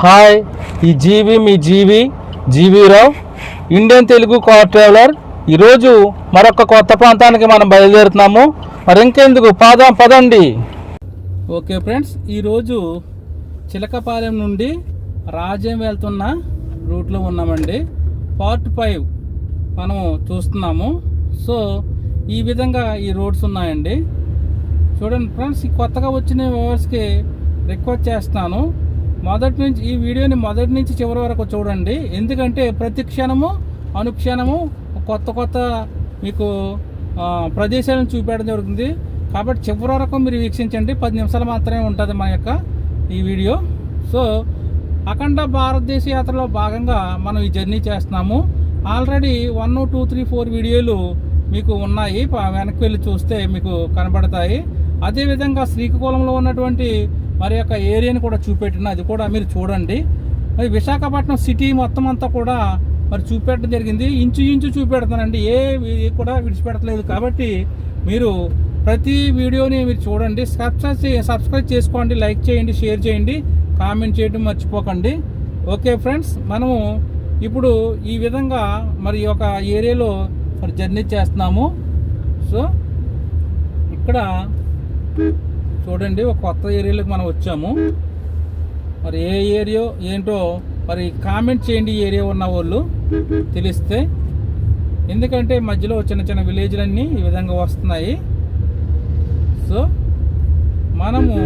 Hi ఈ G V మీ G V G V Rao Indian Telugu car traveller. ఈరోజు మరొక కొత్త ప్రాంతానికి మనం బయలుదేరుతున్నాము. మరి ఇంకెందుకు? పాదం పదండి. ఓకే ఫ్రెండ్స్ ఈరోజు చిలకపాలెం నుండి రాజ్యం వెళ్తున్న రూట్లో ఉన్నామండి. పార్ట్ ఫైవ్ మనం చూస్తున్నాము. సో ఈ విధంగా ఈ రోడ్స్ ఉన్నాయండి. చూడండి ఫ్రెండ్స్ ఈ కొత్తగా వచ్చిన వ్యూవర్స్కి రిక్వెస్ట్ చేస్తున్నాను మొదటి నుంచి ఈ వీడియోని మొదటి నుంచి చివరి వరకు చూడండి. ఎందుకంటే ప్రతి క్షణము అనుక్షణము కొత్త కొత్త మీకు ప్రదేశాలను చూపించడం జరుగుతుంది. కాబట్టి చివరి వరకు మీరు వీక్షించండి. పది నిమిషాలు మాత్రమే ఉంటుంది మన యొక్క ఈ వీడియో. సో అఖండ భారతదేశ యాత్రలో భాగంగా మనం ఈ జర్నీ చేస్తున్నాము. Already one two three four వీడియోలు మీకు ఉన్నాయి. వెనక్కి వెళ్ళి చూస్తే మీకు కనబడతాయి. అదేవిధంగా శ్రీకాకుళంలో ఉన్నటువంటి మరి యొక్క ఏరియాని కూడా చూపెట్టిన అది కూడా మీరు చూడండి. మరి విశాఖపట్నం సిటీ మొత్తం అంతా కూడా మరి చూపెట్టడం జరిగింది. Inch inch చూపెడతానండి. ఏ కూడా విడిచిపెట్టలేదు కాబట్టి మీరు ప్రతి వీడియోని మీరు చూడండి. సబ్స్క్రైబ్ సబ్స్క్రైబ్ చేసుకోండి. లైక్ చేయండి. షేర్ చేయండి. కామెంట్ చేయడం మర్చిపోకండి. ఓకే ఫ్రెండ్స్ మనము ఇప్పుడు ఈ విధంగా మరి ఒక ఏరియాలో మరి జర్నీ చేస్తున్నాము. సో ఇక్కడ చూడండి ఒక కొత్త ఏరియాలోకి మనం వచ్చాము. మరి ఏ ఏరియా ఏంటో మరి కామెంట్ చేయండి ఏరియా ఉన్న వాళ్ళు తెలిస్తే. ఎందుకంటే మధ్యలో చిన్న చిన్న విలేజ్లన్నీ ఈ విధంగా వస్తున్నాయి. సో మనము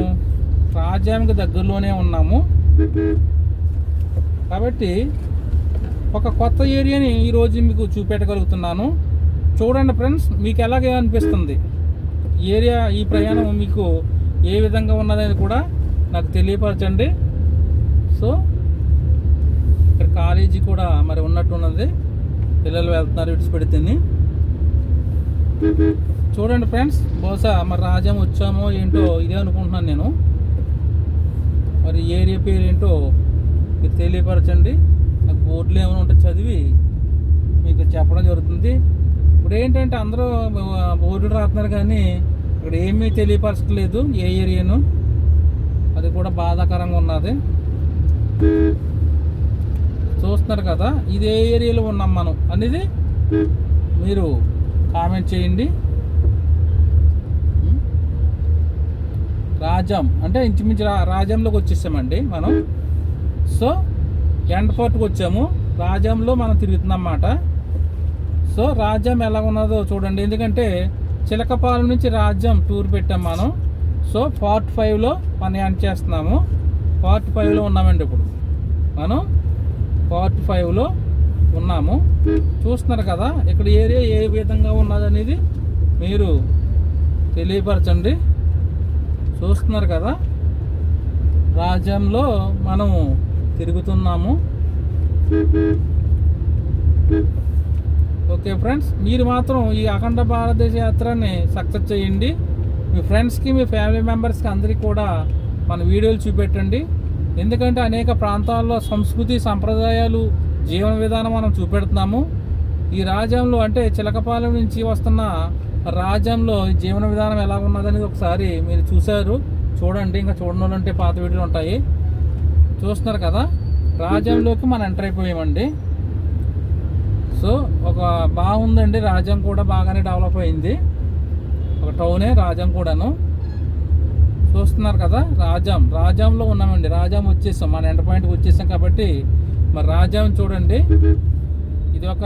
రాజ్యానికి దగ్గరలోనే ఉన్నాము. కాబట్టి ఒక కొత్త ఏరియాని ఈరోజు మీకు చూపెట్టగలుగుతున్నాను. చూడండి ఫ్రెండ్స్ మీకు ఎలాగే అనిపిస్తుంది? ఏరియా ఈ ప్రయాణం మీకు ఏ విధంగా ఉన్నదనేది కూడా నాకు తెలియపరచండి. సో ఇక్కడ కాలేజీ కూడా మరి ఉన్నట్టున్నది. పిల్లలు వెళ్తున్నారు విడిచిపెడితేని చూడండి ఫ్రెండ్స్ బహుశా మరి రాజ్యం వచ్చామో ఏంటో ఇదే అనుకుంటున్నాను నేను. మరి ఏరియా పేరు ఏంటో మీరు తెలియపరచండి. నాకు బోర్డులు ఏమైనా ఉంటే చదివి మీకు చెప్పడం జరుగుతుంది. ఇప్పుడు ఏంటంటే అందరూ బోర్డులు రాస్తున్నారు కానీ ఇక్కడ ఏమీ తెలియపరచట్లేదు ఏ ఏరియాను. అది కూడా బాధాకరంగా ఉన్నది. చూస్తున్నారు కదా ఇది ఏ ఏరియాలో ఉన్నాం మనం. అనేది మీరు కామెంట్ చేయండి. రాజం అంటే ఇంచుమించు రా రాజంలోకి వచ్చేసామండి మనం. సో ఎండ్ ఫోర్ట్కి వచ్చాము. రాజంలో మనం తిరుగుతున్నాం అన్నమాట. సో రాజ్యం ఎలా ఉన్నదో చూడండి. ఎందుకంటే చిలకపాలెం నుంచి రాజ్యం టూర్ పెట్టాం మనం. సో పార్ట్ ఫైవ్లో మనం ఎండ్ చేస్తున్నాము. పార్ట్ ఫైవ్లో ఉన్నామండి ఇప్పుడు. మనం పార్ట్ ఫైవ్లో ఉన్నాము. చూస్తున్నారు కదా ఇక్కడ ఏరియా ఏ విధంగా ఉన్నదనేది మీరు తెలియపరచండి. చూస్తున్నారు కదా రాజ్యంలో మనము తిరుగుతున్నాము. ఓకే ఫ్రెండ్స్ మీరు మాత్రం ఈ అఖండ భారతదేశ యాత్రని సక్సెస్ చేయండి. మీ ఫ్రెండ్స్కి మీ ఫ్యామిలీ మెంబర్స్కి అందరికీ కూడా మన వీడియోలు చూపెట్టండి. ఎందుకంటే అనేక ప్రాంతాల్లో సంస్కృతి సంప్రదాయాలు జీవన విధానం మనం చూపెడుతున్నాము. ఈ రాజ్యంలో అంటే చిలకపాలెం నుంచి వస్తున్న రాజ్యంలో జీవన విధానం ఎలా ఉన్నదనేది ఒకసారి మీరు చూశారు. చూడండి ఇంకా చూడని వాళ్ళు పాత వీడియోలు ఉంటాయి. చూస్తున్నారు కదా? రాజ్యంలోకి మనం ఎంటర్ అయిపోయామండి. సో ఒక బాగుందండి రాజ్యం కూడా బాగానే డెవలప్ అయింది. ఒక టౌనే రాజం కూడాను. చూస్తున్నారు కదా రాజాం రాజాంలో ఉన్నామండి. రాజాం వచ్చేసాం. మన ఎండ పాయింట్కి వచ్చేసాం కాబట్టి మరి రాజాం చూడండి. ఇది ఒక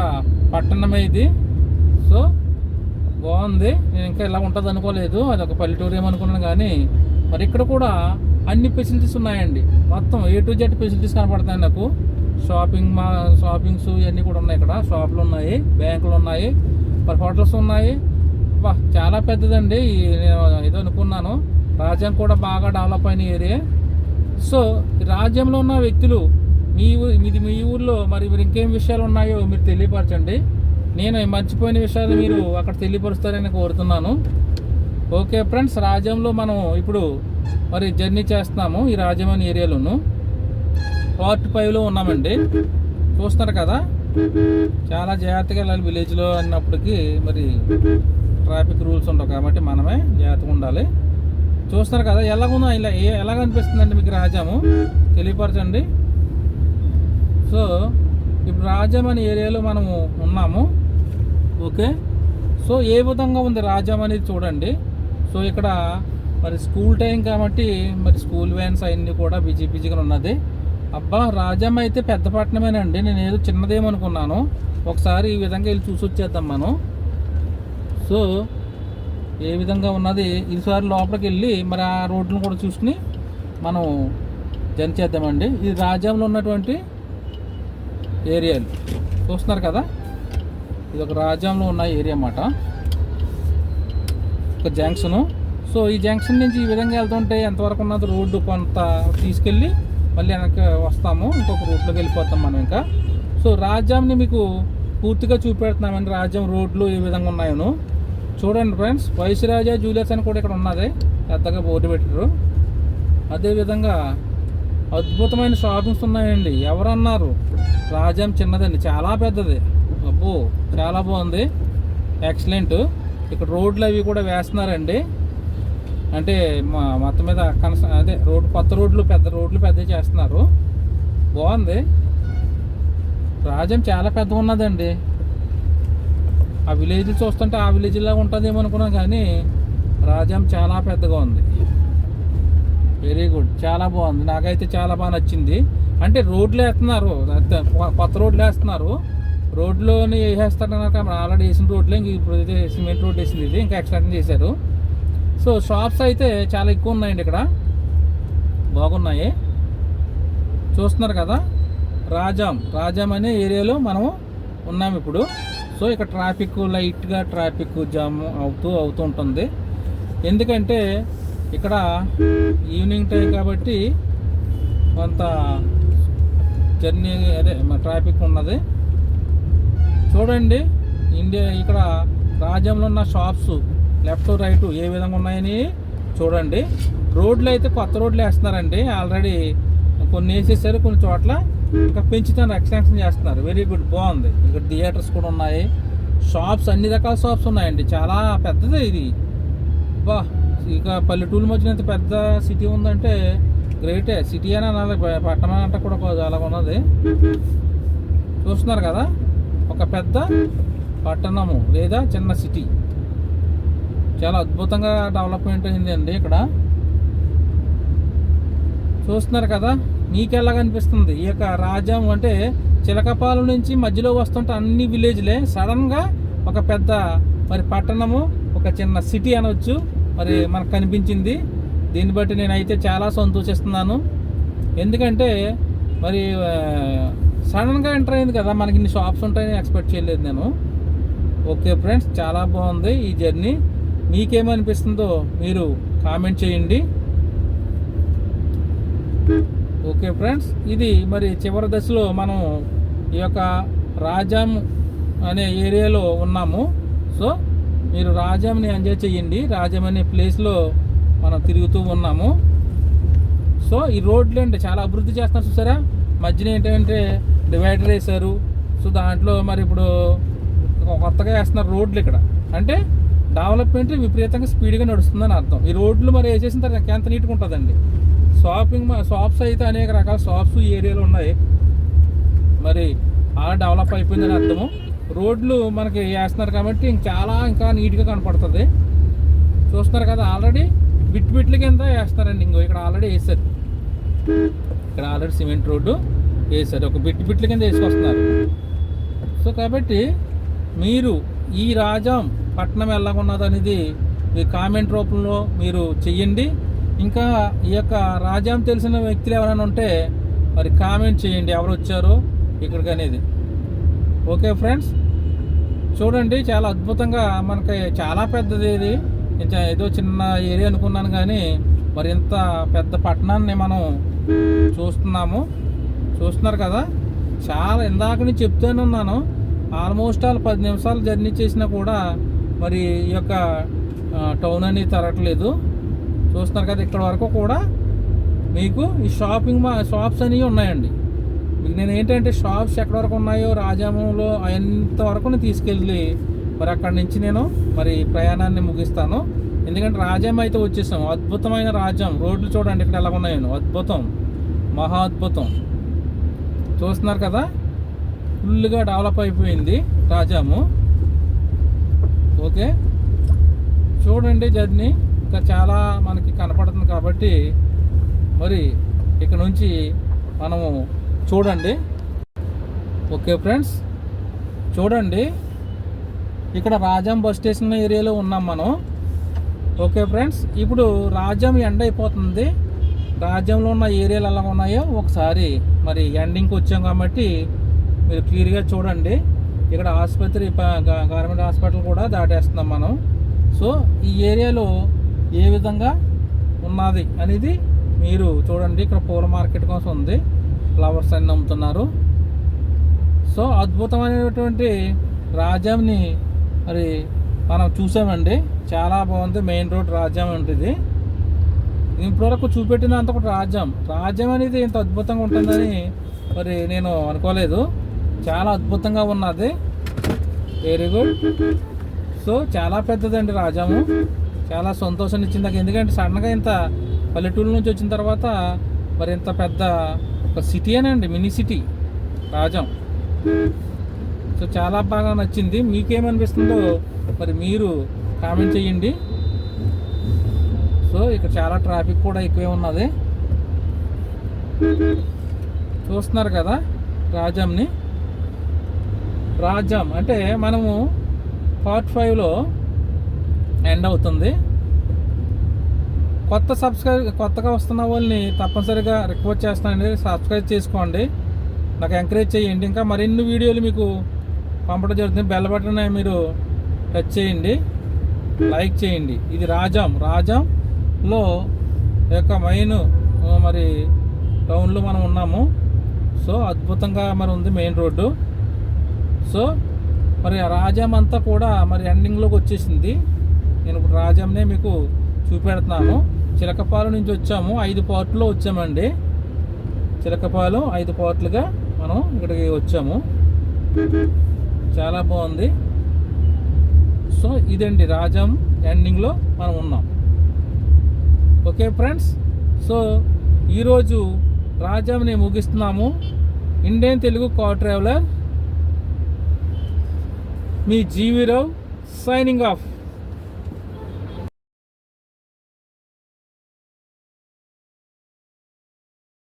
పట్టణమే ఇది. సో బాగుంది. నేను ఇంకా ఇలా ఉంటుంది అనుకోలేదు. అది ఒక పల్లెటూరు ఏమనుకున్నాను కానీ మరి ఇక్కడ కూడా అన్ని ఫెసిలిటీస్ ఉన్నాయండి. మొత్తం ఏ టు జెడ్ ఫెసిలిటీస్ కనపడతాయి నాకు. షాపింగ్ మా షాపింగ్స్ ఇవన్నీ కూడా ఉన్నాయి ఇక్కడ. షాపులు ఉన్నాయి బ్యాంకులు ఉన్నాయి మరి హోటల్స్ ఉన్నాయి. బా చాలా పెద్దదండి. నేను ఏదో అనుకున్నాను. రాజ్యం కూడా బాగా డెవలప్ అయిన ఏరియా. సో ఈ రాజ్యంలో ఉన్న వ్యక్తులు మీ ఊ- మీది మీ ఊర్లో మరి మీరు ఇంకేం విషయాలు ఉన్నాయో మీరు తెలియపరచండి. నేను మర్చిపోయిన విషయాలు మీరు అక్కడ తెలియపరుస్తారని కోరుతున్నాను. Okay friends. రాజ్యంలో మనం ఇప్పుడు మరి జర్నీ చేస్తున్నాము ఈ రాజ్యం అనే ఏరియాలోను. పార్ట్ ఫైవ్లో ఉన్నామండి. చూస్తున్నారు కదా? చాలా జాగ్రత్తగా వెళ్ళాలి విలేజ్లో అన్నప్పటికీ మరి ట్రాఫిక్ రూల్స్ ఉండవు కాబట్టి మనమే జాగ్రత్తగా ఉండాలి. చూస్తారు కదా ఎలాగుందో ఇలా ఏ ఎలాగ అనిపిస్తుందండి మీకు రాజాము? తెలియపరచండి. సో ఇప్పుడు రాజాం అనే ఏరియాలో మనము ఉన్నాము. ఓకే? సో ఏ విధంగా ఉంది రాజాం అనేది చూడండి. సో ఇక్కడ మరి స్కూల్ టైం కాబట్టి మరి స్కూల్ వ్యాన్స్ అవన్నీ కూడా బిజీ బిజీగా ఉన్నది. అబ్బా రాజమ్మ అయితే పెద్ద పట్టణమేనండి. నేను ఏదో చిన్నదేమనుకున్నాను ఒకసారి ఈ విధంగా వెళ్ళి చూసి వచ్చేద్దాం మనం. సో ఏ విధంగా ఉన్నది? ఈసారి లోపలికి వెళ్ళి మరి ఆ రోడ్లను కూడా చూసుకుని మనం జన్ చేద్దామండి. ఇది రాజ్యంలో ఉన్నటువంటి ఏరియాలు చూస్తున్నారు కదా? ఇది ఒక రాజ్యంలో ఉన్న ఏరియా అన్నమాట. ఒక జంక్షను. సో ఈ జంక్షన్ నుంచి ఈ విధంగా వెళ్తుంటే ఎంతవరకు ఉన్నది రోడ్డు కొంత తీసుకెళ్ళి మళ్ళీ వెనక్కి వస్తాము ఇంకొక రూట్లోకి వెళ్ళిపోతాం మనం ఇంకా. సో రాజ్యాంని మీకు పూర్తిగా చూపెడుతున్నామండి. రాజ్యం రోడ్లు ఏ విధంగా ఉన్నాయో చూడండి ఫ్రెండ్స్ వైశ్యరాజా జూలియస్ అని కూడా ఇక్కడ ఉన్నది. పెద్దగా బోర్డు పెట్టారు. అదేవిధంగా అద్భుతమైన షాపింగ్స్ ఉన్నాయండి. ఎవరన్నారు? రాజ్యం చిన్నదండి. చాలా పెద్దది. అబ్బో చాలా బాగుంది. ఎక్సలెంట్ ఇక్కడ రోడ్లు అవి కూడా వేస్తున్నారండి. అంటే మా మొత్తం మీద కనస అదే రోడ్డు కొత్త రోడ్లు పెద్ద రోడ్లు పెద్ద చేస్తున్నారు. బాగుంది. రాజ్యం చాలా పెద్ద ఉన్నదండి. ఆ విలేజ్ చూస్తుంటే ఆ విలేజ్ ఉంటుందేమో అనుకున్నాం కానీ రాజ్యం చాలా పెద్దగా ఉంది. వెరీ గుడ్ చాలా బాగుంది. నాకైతే చాలా బాగా నచ్చింది. అంటే రోడ్లు వేస్తున్నారు. కొత్త రోడ్లు వేస్తున్నారు. రోడ్లోని వేసేస్తారన్నారు కాబట్టి ఆల్రెడీ వేసిన రోడ్లే ఇంక ఇప్పుడు సిమెంట్ రోడ్ వేసింది. ఇది ఇంకా ఎక్స్టెండ్ చేశారు. సో షాప్స్ అయితే చాలా ఎక్కువ ఉన్నాయండి ఇక్కడ. బాగున్నాయి. చూస్తున్నారు కదా? రాజాం రాజాం అనే ఏరియాలో మనము ఉన్నాం ఇప్పుడు. సో ఇక్కడ ట్రాఫిక్ లైట్గా ట్రాఫిక్ జామ్ అవుతూ అవుతూ ఉంటుంది. ఎందుకంటే ఇక్కడ ఈవినింగ్ టైం కాబట్టి కొంత జర్నీ అదే ట్రాఫిక్ ఉన్నది. చూడండి ఇండియా ఇక్కడ రాజ్యంలో ఉన్న షాప్స్ లెఫ్ట్ రైట్ ఏ విధంగా ఉన్నాయని చూడండి. రోడ్లు అయితే కొత్త రోడ్లు వేస్తున్నారండి. ఆల్రెడీ కొన్ని వేసేసారు కొన్ని చోట్ల ఇంకా పెంచుతారు ఎక్స్టెన్షన్ చేస్తున్నారు. వెరీ గుడ్ బాగుంది. ఇక్కడ థియేటర్స్ కూడా ఉన్నాయి. షాప్స్ అన్ని రకాల షాప్స్ ఉన్నాయండి. చాలా పెద్దది ఇది. బా ఇక పల్లెటూరు మధ్యన ఇంత పెద్ద సిటీ ఉందంటే గ్రేటే. సిటీ అని అనాలి పట్టణం అంటే కూడా చాలా ఉన్నది. చూస్తున్నారు కదా? ఒక పెద్ద పట్టణము లేదా చిన్న సిటీ. చాలా అద్భుతంగా డెవలప్మెంట్ అయింది అండి ఇక్కడ. చూస్తున్నారు కదా మీకు అనిపిస్తుంది కనిపిస్తుంది ఈ యొక్క రాజ్యం అంటే చిలకపాలెం నుంచి మధ్యలో వస్తుంటే అన్ని విలేజ్లే. సడన్గా ఒక పెద్ద మరి పట్టణము ఒక చిన్న సిటీ అనవచ్చు మరి మనకు కనిపించింది. దీన్ని బట్టి నేనైతే చాలా సంతోషిస్తున్నాను. ఎందుకంటే మరి సడన్గా ఎంటర్ అయింది కదా మనకి ఇన్ని షాప్స్ ఉంటాయని ఎక్స్పెక్ట్ చేయలేదు నేను. ఓకే ఫ్రెండ్స్ చాలా బాగుంది ఈ జర్నీ. మీకేమనిపిస్తుందో మీరు కామెంట్ చేయండి. ఓకే ఫ్రెండ్స్ ఇది మరి చివరి దశలో మనం ఈ యొక్క రాజాం అనే ఏరియాలో ఉన్నాము. సో మీరు రాజాంని ఎంజాయ్ చేయండి. రాజాం అనే ప్లేస్లో మనం తిరుగుతూ ఉన్నాము. సో ఈ రోడ్లు అంటే చాలా అభివృద్ధి చేస్తున్నారు చూసారా? మధ్యన ఏంటంటే డివైడర్ వేశారు. సో దాంట్లో మరి ఇప్పుడు కొత్తగా వేస్తున్నారు రోడ్లు ఇక్కడ. అంటే డెవలప్మెంట్ విపరీతంగా స్పీడ్గా నడుస్తుందని అర్థం. ఈ రోడ్లు మరి వేసేసిన తర్వాత ఎంత నీట్గా ఉంటుందండి. షాపింగ్ మా- షాప్స్ అయితే అనేక రకాల షాప్స్ ఏరియాలు ఏరియాలో ఉన్నాయి. మరి అలా డెవలప్ అయిపోయిందని అర్థము. రోడ్లు మనకి వేస్తున్నారు కాబట్టి ఇంక చాలా ఇంకా నీట్గా కనపడుతుంది. చూస్తున్నారు కదా ఆల్రెడీ బిట్ బిట్ల కింద వేస్తారండి. ఇంకో ఇక్కడ ఆల్రెడీ వేసారు ఇక్కడ ఆల్రెడీ సిమెంట్ రోడ్డు వేసారు ఒక బిట్ బిట్ల కింద వేసుకొస్తున్నారు. సో కాబట్టి మీరు ఈ రాజాం పట్టణం ఎలాగున్నది అనేది మీ కామెంట్ రూపంలో మీరు చెయ్యండి. ఇంకా ఈ యొక్క రాజాం తెలిసిన వ్యక్తులు ఎవరైనా ఉంటే మరి కామెంట్ చేయండి ఎవరు వచ్చారో ఇక్కడికి అనేది. ఓకే ఫ్రెండ్స్ చూడండి చాలా అద్భుతంగా మనకి చాలా పెద్దది ఇది. ఏదో చిన్న ఏరియా అనుకున్నాను కానీ మరి ఇంత పెద్ద పట్టణాన్ని మనం చూస్తున్నాము. చూస్తున్నారు కదా చాలా ఇందాక నుంచి చెప్తూనే ఉన్నాను. ఆల్మోస్ట్ ఆల్ పది నిమిషాలు జర్నీ చేసినా కూడా మరి ఈ యొక్క టౌన్ అనేది తరగట్లేదు. చూస్తున్నారు కదా ఇక్కడ వరకు కూడా మీకు ఈ షాపింగ్ మా షాప్స్ అనేవి ఉన్నాయండి. మీకు నేను ఏంటంటే షాప్స్ ఎక్కడ వరకు ఉన్నాయో రాజామంలో అంత వరకు నేను తీసుకెళ్ళి మరి అక్కడి నుంచి నేను మరి ప్రయాణాన్ని ముగిస్తాను. ఎందుకంటే రాజ్యం అయితే వచ్చేసాం. అద్భుతమైన రాజ్యం. రోడ్లు చూడండి ఇక్కడ ఎలా ఉన్నాయో. అద్భుతం. మహా అద్భుతం. చూస్తున్నారు కదా? ఫుల్గా డెవలప్ అయిపోయింది రాజాము ఓకే? చూడండి జర్నీ. ఇంకా చాలా మనకి కనపడుతుంది కాబట్టి మరి ఇక్కడ నుంచి మనము చూడండి. Okay friends? చూడండి. ఇక్కడ రాజాం బస్ స్టేషన్ ఏరియాలో ఉన్నాం మనం. Okay friends? ఇప్పుడు రాజ్యం ఎండ్ అయిపోతుంది. రాజ్యంలో ఉన్న ఏరియాలు ఎలా ఉన్నాయో ఒకసారి మరి ఎండింగ్కి వచ్చాం కాబట్టి మీరు క్లియర్గా చూడండి. ఇక్కడ ఆసుపత్రి ప- గవర్నమెంట్ హాస్పిటల్ కూడా దాటేస్తున్నాం మనం. సో ఈ ఏరియాలో ఏ విధంగా ఉన్నది అనేది మీరు చూడండి. ఇక్కడ పూల మార్కెట్ కోసం ఉంది. ఫ్లవర్స్ అన్ని అమ్ముతున్నారు. సో అద్భుతమైనటువంటి రాజ్యాంని మరి మనం చూసామండి. చాలా బాగుంది. మెయిన్ రోడ్ రాజ్యం ఉంటుంది ఇప్పటివరకు చూపెట్టినంత కూడా రాజ్యం. రాజ్యం అనేది ఇంత అద్భుతంగా ఉంటుందని మరి నేను అనుకోలేదు. చాలా అద్భుతంగా ఉన్నది. వెరీ గుడ్ సో చాలా పెద్దదండి రాజాము. చాలా సంతోషాన్ని ఇచ్చింది నాకు. ఎందుకంటే సడన్గా ఇంత పల్లెటూరు నుంచి వచ్చిన తర్వాత మరి ఇంత పెద్ద ఒక city mini city Rajam. So చాలా బాగా నచ్చింది. మీకేమనిపిస్తుందో మరి మీరు కామెంట్ చేయండి. సో ఇక్కడ చాలా ట్రాఫిక్ కూడా ఎక్కువే ఉన్నది. చూస్తున్నారు కదా రాజంని. రాజ్యం. అంటే మనము పార్ట్ ఫైవ్లో ఎండ్ అవుతుంది. కొత్త సబ్స్క్రైబ్ కొత్తగా వస్తున్న వాళ్ళని తప్పనిసరిగా రిక్వెస్ట్ చేస్తానండి సబ్స్క్రైబ్ చేసుకోండి. నాకు ఎంకరేజ్ చేయండి. ఇంకా మరిన్ని వీడియోలు మీకు పంపడం జరుగుతుంది. బెల్ బటన్ మీరు టచ్ చేయండి. లైక్ చేయండి. ఇది రాజాం రాజాంలో యొక్క మెయిన్ మరి టౌన్లో మనం ఉన్నాము. సో అద్భుతంగా మరి ఉంది మెయిన్ రోడ్డు. సో మరి ఆ రాజాం అంతా కూడా మరి ఎండింగ్లోకి వచ్చేసింది. నేను ఇప్పుడు రాజంనే మీకు చూపెడుతున్నాను. చిలకపాలు నుంచి వచ్చాము. ఐదు పార్ట్లో వచ్చామండి. చిలకపాలు ఐదు పార్ట్లుగా మనం ఇక్కడికి వచ్చాము. చాలా బాగుంది. సో ఇదండి రాజం ఎండింగ్లో మనం ఉన్నాం. Okay friends? సో ఈరోజు రాజాంని ముగిస్తున్నాము. ఇండియన్ తెలుగు కార్ ట్రావెలర్ మీ జీవీరావు సైనింగ్ ఆఫ్